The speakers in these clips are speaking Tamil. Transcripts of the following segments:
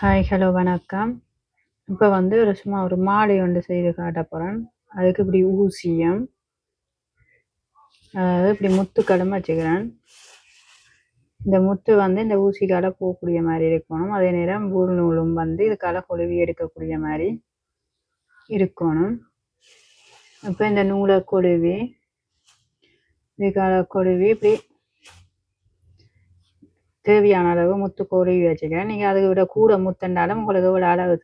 ஹாய் ஹலோ வணக்கம். இப்போ வந்து ஒரு சும்மா ஒரு மாலை ஒன்று செய்து காட்ட போகிறேன் அதுக்கு இப்படி ஊசியம் அதாவது இப்படி முத்து கடமை வச்சுக்கிறேன். இந்த முத்து வந்து இந்த ஊசிக்கால போகக்கூடிய மாதிரி இருக்கணும். அதே நேரம் ஊர் நூலும் வந்து இதுக்கால கொழுவி எடுக்கக்கூடிய மாதிரி இருக்கணும். இப்போ இந்த நூலை கொழுவி இதுக்கால கொழுவி இப்படி தேவையான அளவு முத்து கொழுவி வச்சுக்கிறேன். நீங்கள் அதை விட கூட முத்துண்டாலும் உங்களுக்கு விட அளவு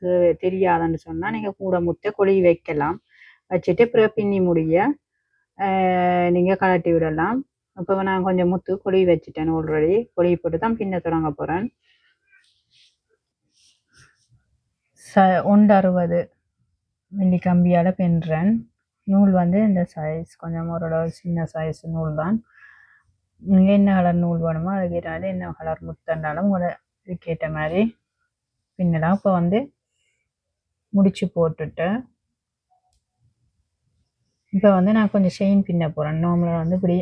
தெரியாதுன்னு சொன்னால் நீங்கள் கூட முத்தை கொழுவி வைக்கலாம். வச்சுட்டு அப்புறம் பின்னி முடிய நீங்கள் கலட்டி விடலாம். இப்போ நான் கொஞ்சம் முத்து கொழுவி வச்சுட்டேன் ஆல்ரெடி கொழி போட்டு தான் பின்ன தொடங்க போகிறேன் ச ஒன்று அறுபது மில்லி கம்பியால் பின்னுறேன். நூல் வந்து இந்த சைஸ் கொஞ்சம் ஓரளவு சின்ன சைஸ் நூல் தான். என்ன கலர் நூல் வேணுமோ அதுக்கு என்ன கலர் முத்தண்டாலும் உங்களை இதுக்கேற்ற மாதிரி பின்னலாம் இப்போ வந்து முடிச்சு போட்டுட்டு இப்போ வந்து நான் கொஞ்சம் செயின் பின்ன போகிறேன் நார்மலாக வந்து இப்படி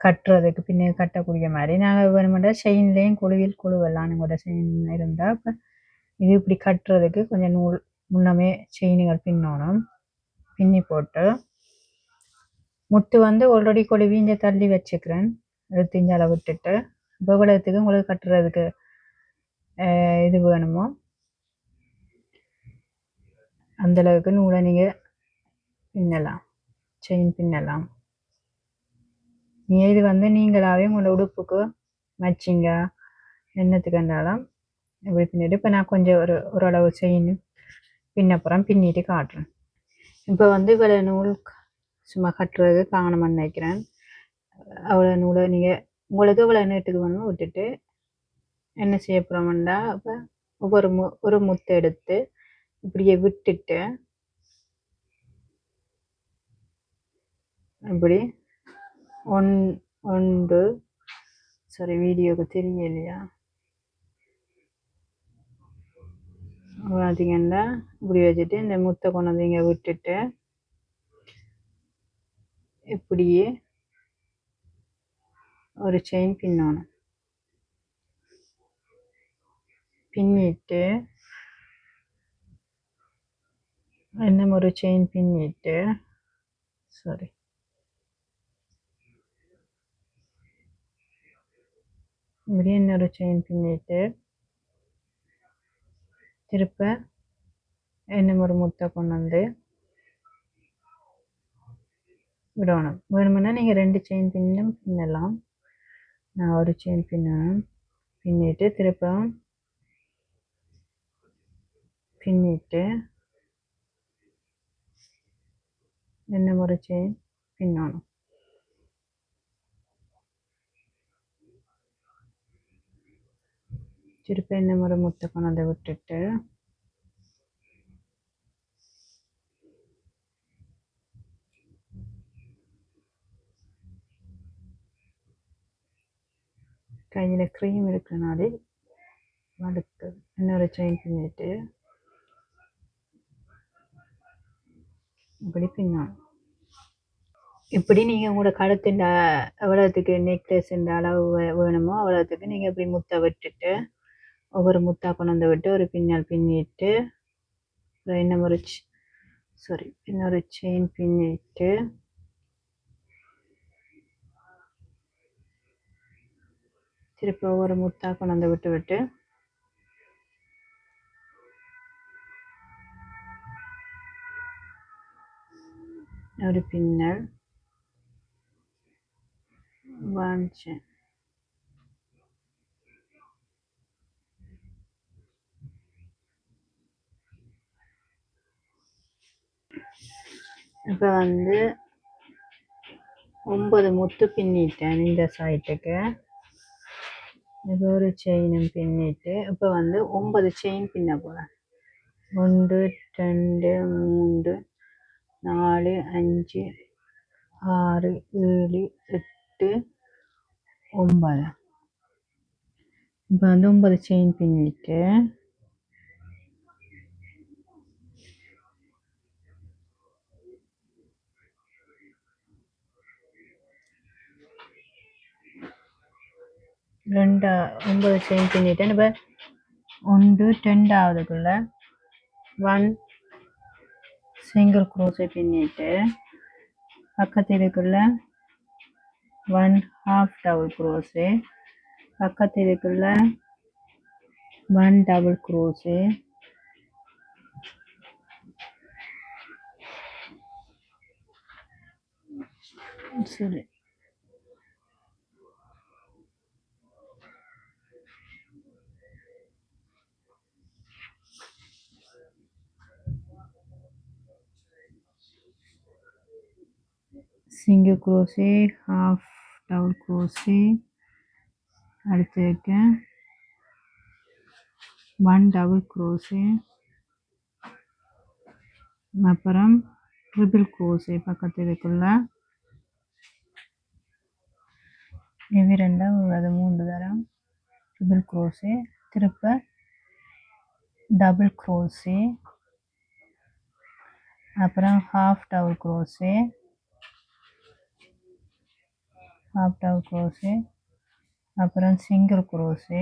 கட்டுறதுக்கு பின்ன கட்டக்கூடிய மாதிரி. நாங்கள் வேணுமெண்டா செயின்லேயும் குழுவில் குழுவெல்லாம் கூட செயின் இருந்தால் இப்போ இது இப்படி கட்டுறதுக்கு கொஞ்சம் நூல் முன்னமே செயினுகள் பின்னணும். பின்னி போட்டு முத்து வந்து ஆல்ரெடி கொழுவி இங்கே தள்ளி வச்சுக்கிறேன். எடுத்து அளவு விட்டுட்டு. பகுலத்துக்கு உங்களுக்கு கட்டுறதுக்கு இது வேணுமோ? அந்தளவுக்கு நூலை நீங்கள் பின்னலாம். செயின் பின்னலாம். நீ இது வந்து நீங்களாகவே உங்களோட உடுப்புக்கு மச்சிங்க என்னத்துக்கு இருந்தாலும் இப்படி பின்னிட்டு இப்போ நான் கொஞ்சம் ஒரு ஓரளவு செயின் பின்னப்புறம் பின்னிட்டு காட்டுறேன். இப்போ வந்து இவ்வளோ நூல் சும்மா கட்டுறது காணணும்னு நினைக்கிறேன். அவ்வளோ நூலை நீங்கள் உங்களுக்கு இவ்வளோ நீட்டுக்கு வேணுமோ விட்டுட்டு என்ன செய்ய போகிறோம்டா அப்போ ஒவ்வொரு மு ஒரு முத்தை எடுத்து இப்படியே விட்டுட்டு இப்படி ஒன் ஒன்று சாரி வீடியோக்கு தெரியலையா? பார்த்தீங்கன்னா இப்படி வச்சுட்டு இந்த முத்தை கொண்டு வந்து இங்கே விட்டுட்டு இப்படியே ஒரு செயின் பின்னணும் பின்னிட்டு இன்னும் ஒரு செயின் பின்னிட்டு சாரி இப்படியே இன்னொரு செயின் பின்னிட்டு திருப்ப இன்னும் ஒரு முத்தை கொண்டு வந்து விடணும். வேணுமுன்னா நீங்கள் ரெண்டு செயின் பின்னும் பின்னலாம். நான் ஒரு செயின் பின்னணும் பின்னிட்டு திருப்ப பின்னிட்டு என்ன ஒரு செயின் பின்னணும். திருப்பி என்ன ஒரு முட்டை கொண்டாந்து விட்டுட்டு கையில் க்ரீம் இருக்கிறனாலே அடுத்து இன்னொரு செயின் பின்னிட்டு இப்படி பின்னால். இப்படி நீங்கள் உங்களோட கழுத்தின் எவ்வளோத்துக்கு நெக்லஸ் இந்த அளவு வேணுமோ அவ்வளோத்துக்கு நீங்கள் இப்படி முத்தை விட்டுட்டு ஒவ்வொரு முத்தா கொண்டு வந்து விட்டு ஒரு பின்னால் பின்னிட்டு இன்னும் ஒரு சாரி இன்னொரு செயின் பின்னிட்டு திருப்பி ஒவ்வொரு முத்தா கொண்டாந்து விட்டு விட்டு. ஒரு பின்னல். வாஞ்சேன் இப்போ வந்து ஒன்பது முத்து பின்னிட்டேன் இந்த சைட்டுக்கு இப்போ ஒரு செயினும் பின்னிட்டு இப்போ வந்து ஒன்பது செயின் பின்ன போகிறேன் ஒன்று ரெண்டு மூன்று நாலு அஞ்சு ஆறு ஏழு எட்டு ஒன்பது. இப்போ வந்து ஒன்பது செயின் பின்னிட்டு ரெண்டா ஒன்பது சேஞ்ச் பண்ணிட்டேன். இப்போ ஒன்று ரெண்டாவதுக்குள்ள ஒன் சிங்கிள் குரோஸை பின்னிட்டு பக்கத்து இதுக்குள்ள ஒன் ஹாஃப் டபுள் க்ரோஸு பக்கத்து இதுக்குள்ள ஒன் டபுள் க்ரோஸு சரி single crochet half double crochet. அடுத்து வைக்க ஒன் டபுள் crochet. அப்புறம் ட்ரிபிள் crochet பக்கத்து இதுக்குள்ள இவை ரெண்டாம் அது மூன்று தரம் ட்ரிபிள் crochet. திருப்ப டபுள் crochet. அப்புறம் half double crochet. Half double அப்புறம் சிங்கிள் க்ரோஸு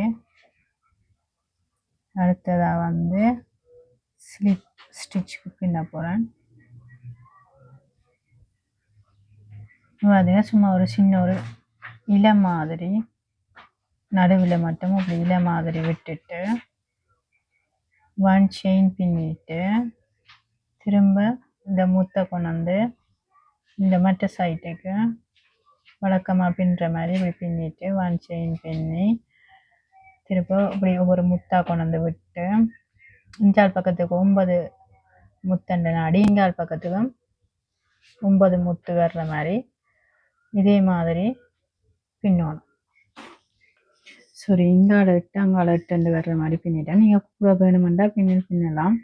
அடுத்ததாக வந்து ஸ்லிப் ஸ்டிச்சுக்கு பின்ன போகிறேன் பார்த்தீங்கன்னா சும்மா ஒரு சின்ன ஒரு இலை மாதிரி நடுவில் மட்டும் அப்படி இலை மாதிரி விட்டுட்டு ஒன் செயின் பின்னிட்டு திரும்ப இந்த முத்தை கொண்டாந்து இந்த மற்ற சைட்டுக்கு வழக்கமாக பின்னுற மாதிரி இப்படி பின்னிட்டு ஒன் செயின் பின்னி திரும்ப இப்படி ஒவ்வொரு முத்தா கொண்டாந்து விட்டு இஞ்சால் பக்கத்துக்கு ஒன்பது முத்தண்டு நாடி இங்கால் பக்கத்துக்கும் ஒன்பது முத்து வர்ற மாதிரி இதே மாதிரி பின்னணும். சரி இங்கால எட்டு அங்கால எட்டு வர்ற மாதிரி பின்னிட்டேன். நீங்கள் கூட வேணுமெண்டா பின்னி பின்னலாம்.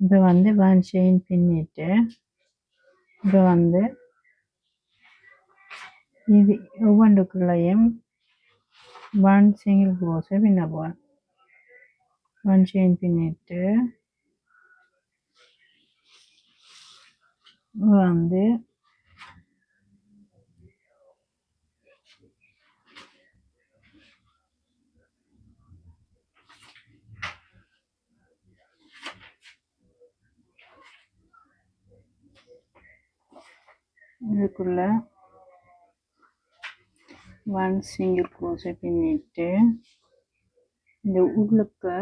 இப்போ வந்து வன் செயின் பின்னிட்டு இப்போ வந்து இது ஒவ்வொன்றுக்குள்ளேயும் ஒன் சிங்கிள் க்ரோஸை பின்ன போகிறேன் ஒன் செயின் பின்னிட்டு வந்து இதுக்குள்ள ஒன் சிங்கிள் க்ரோஸை பின்னிட்டு இந்த உள்ளுக்கு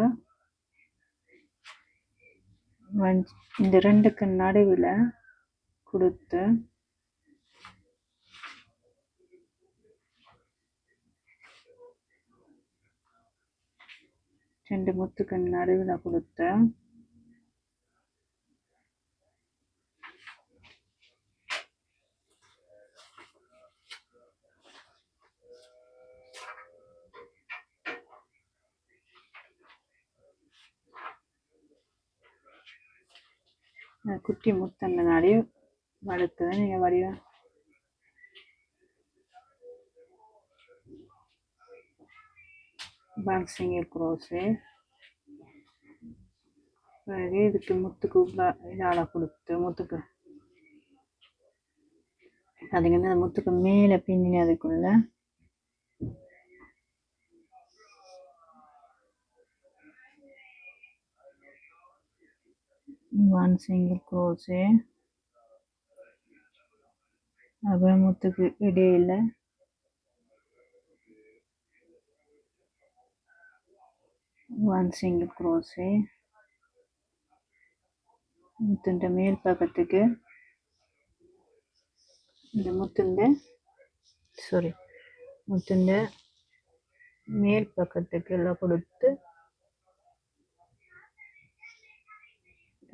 ஒன் இந்த ரெண்டுக்கு நடுவில் கொடுத்து ரெண்டு முத்துக்கு நடுவில் கொடுத்து குட்டி முத்தங்கனாலே வளர்த்ததை நீங்கள் வடிவ பாக்ஸிங் க்ரோஸு பிறகு இதுக்கு முத்துக்கு இதால் கொடுத்து முத்துக்கு பார்த்தீங்கன்னா அந்த முத்துக்கு மேலே பின்னி one single crochet. அப்புறம் இடையில. One single crochet. முத்துண்ட மேல் பக்கத்துக்கு. இந்த முத்துண்ட சாரி முத்துண்ட மேல் பக்கத்துக்கு எல்லாம் கொடுத்து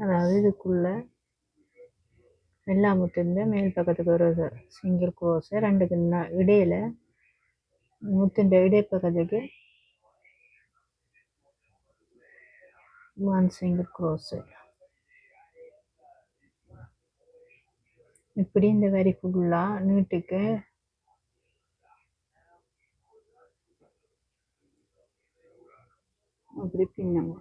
அதாவது இதுக்குள்ள எல்லா முத்துந்த மேல் பக்கத்துக்கு ஒரு சிங்கிள் க்ரோஸு ரெண்டுக்கு இடையில முத்துண்ட இடைப்பக்கத்துக்கு ஒன் சிங்கிள் க்ரோஸு இப்படி இந்த வரி ஃபுல்லாக நீட்டுக்கு அப்படி பின்னுங்க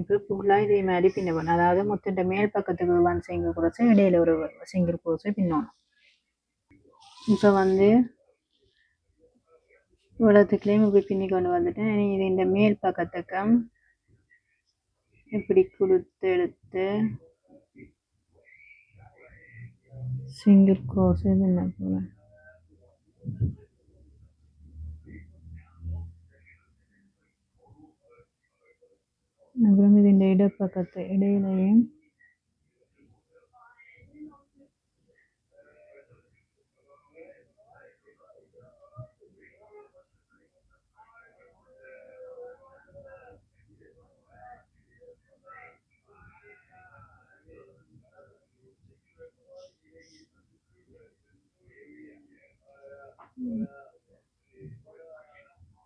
இப்போ ஃபுல்லாக இதே மாதிரி பின்ன அதாவது முத்துட்ட மேல் பக்கத்துக்கு ஒன் சிங்கிள் குறைச்சி இடையில ஒரு சிங்கிள் குறைச்சி பின்னணும். இப்போ வந்து இவ்வளோத்துக்குலேயும் இப்படி பின்னி கொண்டு வந்துட்டேன். இனி இது இந்த மேல் பக்கத்துக்கு இப்படி கொடுத்து எடுத்து சிங்கிள் க்ரோஸ் இது என்ன போகிறேன் நகரம் இதன் இந்த இடப்பக்கத்து இடையிலையும்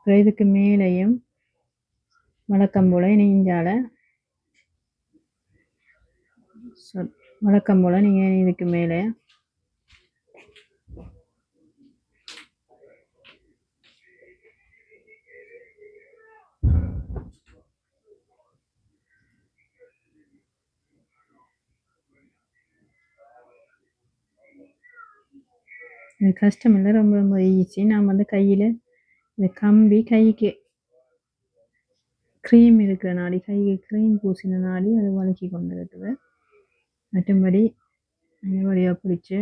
அப்புறம் இதுக்கு மேலேயும் வழக்கம் போல் நெஞ்சால வழக்கம் போல் நீங்கள் இதுக்கு மேலே. இது கஷ்டம் இல்லை ரொம்ப ரொம்ப ஈஸி நான் வந்து கையில் இந்த கம்பி கைக்கு க்ரீம் இருக்கிற நாடி கைக்கு க்ரீம் பூசின நாடி அதை வதக்கி கொண்டு இருக்குது மற்றபடி வழியாக பிடிச்சி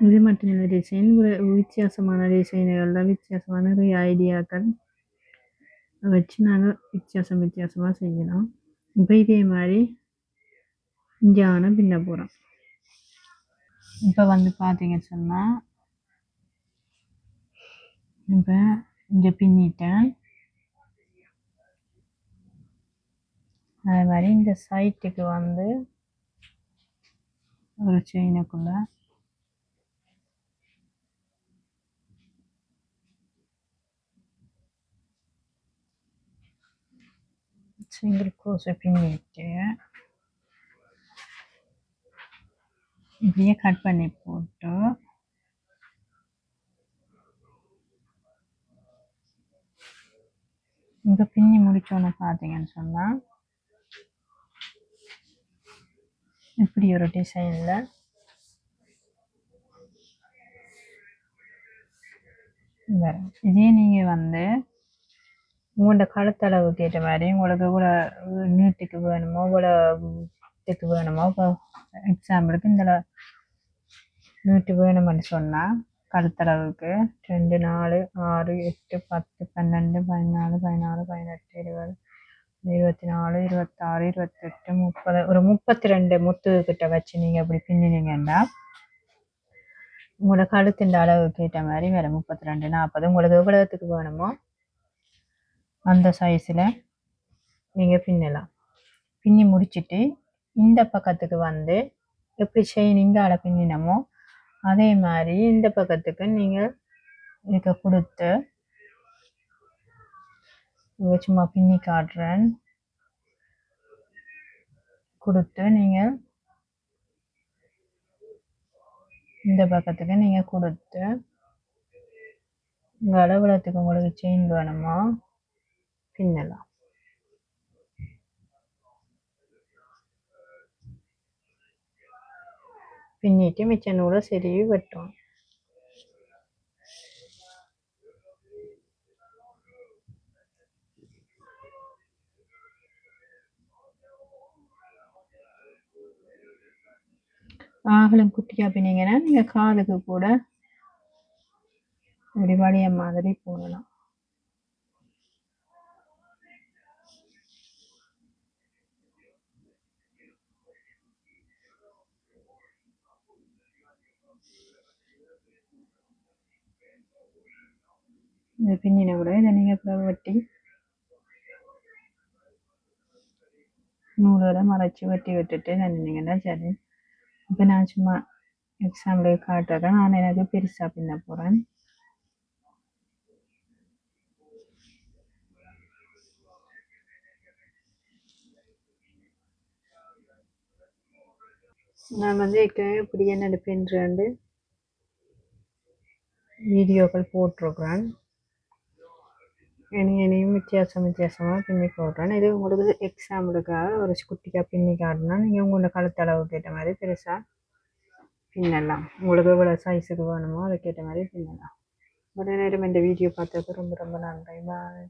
இது மட்டும் இல்லை டிசைன் வித்தியாசமான டிசைன்கள்லாம் வித்தியாசமான நிறைய ஐடியாக்கள் வச்சு நாங்கள் வித்தியாசம் வித்தியாசமாக செய்யலாம் இப்போ இதே மாதிரி இஞ்சான பின்ன போகிறோம் இப்போ வந்து பார்த்தீங்கன்னு சொன்னால் இப்போ இங்கே பின்னிட்டேன். அதே மாதிரி இந்த சைட்டுக்கு வந்து ஒரு செயினுக்குள்ள சிங்கிள் க்ரோஸை பின்னிட்டு இப்படியே கட் பண்ணி போட்டு இங்கே பின்னி முடிச்சோன்னு பார்த்தீங்கன்னு சொன்னால் இப்படி ஒரு டிசைனில் இதே நீங்கள் வந்து உங்களோட கழுத்தளவுக்கு ஏற்ற மாதிரி உங்களுக்கு இவ்வளோ நீட்டுக்கு வேணுமோ இவ்வளோ இதுக்கு வேணுமோ இப்போ எக்ஸாம்பிளுக்கு இந்த நீட்டு வேணுமென்னு சொன்னால் கழுத்தளவுக்கு ரெண்டு நாலு ஆறு எட்டு பத்து பன்னெண்டு பதினாலு பதினாலு பதினெட்டு இருபது இருபத்தி நாலு இருபத்தாறு இருபத்தெட்டு முப்பது ஒரு முப்பத்தி ரெண்டு முத்து கிட்ட வச்சு நீங்கள் அப்படி பின்னினீங்கன்னா உங்களோட கழுத்தின் அளவுக்கு ஏற்ற மாதிரி வேறு முப்பத்தி ரெண்டு நாற்பது உங்களுக்கு எவ்வளவுத்துக்கு வேணுமோ அந்த சைஸில் நீங்கள் பின்னலாம் பின்னி முடிச்சுட்டு இந்த பக்கத்துக்கு வந்து எப்படி செயின் இங்கால பின்னினமோ அதே மாதிரி இந்த பக்கத்துக்கு நீங்கள் இதுக்கு கொடுத்து சும்மா பின்னி காட்டுறேன். கொடுத்து நீங்கள் இந்த பக்கத்துக்கு நீங்கள் கொடுத்து உங்கள் அளவுலத்துக்கு உங்களுக்கு செயின் வேணுமா? பின்னலாம். பின்னிட்டு மிச்ச நூலை சரி வெட்டும் ஆகலம் குட்டியாக பின்னீங்கன்னா நீங்கள் காலுக்கு கூட ஒரு வளைய மாதிரி போடலாம் இந்த பின்னின கூட இதை நீங்கள் அப்புறம் வெட்டி நூலோட மறைச்சி வெட்டி விட்டுட்டு நினைங்கன்னா சரி. இப்போ நான் சும்மா எக்ஸாம்பிளுக்கு காட்டுறேன். நான் எனக்கு பெருசாக பின்ன போகிறேன் நான் வந்து இப்படி என்ன பின்னுறேன் வீடியோக்கள் போட்டிருக்கிறேன். இனி இனியும் வித்தியாசம் வித்தியாசமாக பின்னி போடுறேன் இது உங்களுக்கு எக்ஸாம்பிளுக்காக ஒரு குட்டிக்காக பின்னி காட்டினா நீங்கள் உங்களோட கழுத்தளவுக்கு ஏற்ற மாதிரி பெருசாக பின்னலாம் உங்களுக்கு எவ்வளோ சைஸுக்கு வேணுமோ அதுக்கேற்ற மாதிரி பின்னலாம் இவ்வளோ நேரம் இந்த வீடியோ பார்த்ததுக்கு ரொம்ப ரொம்ப நன்றி பாய்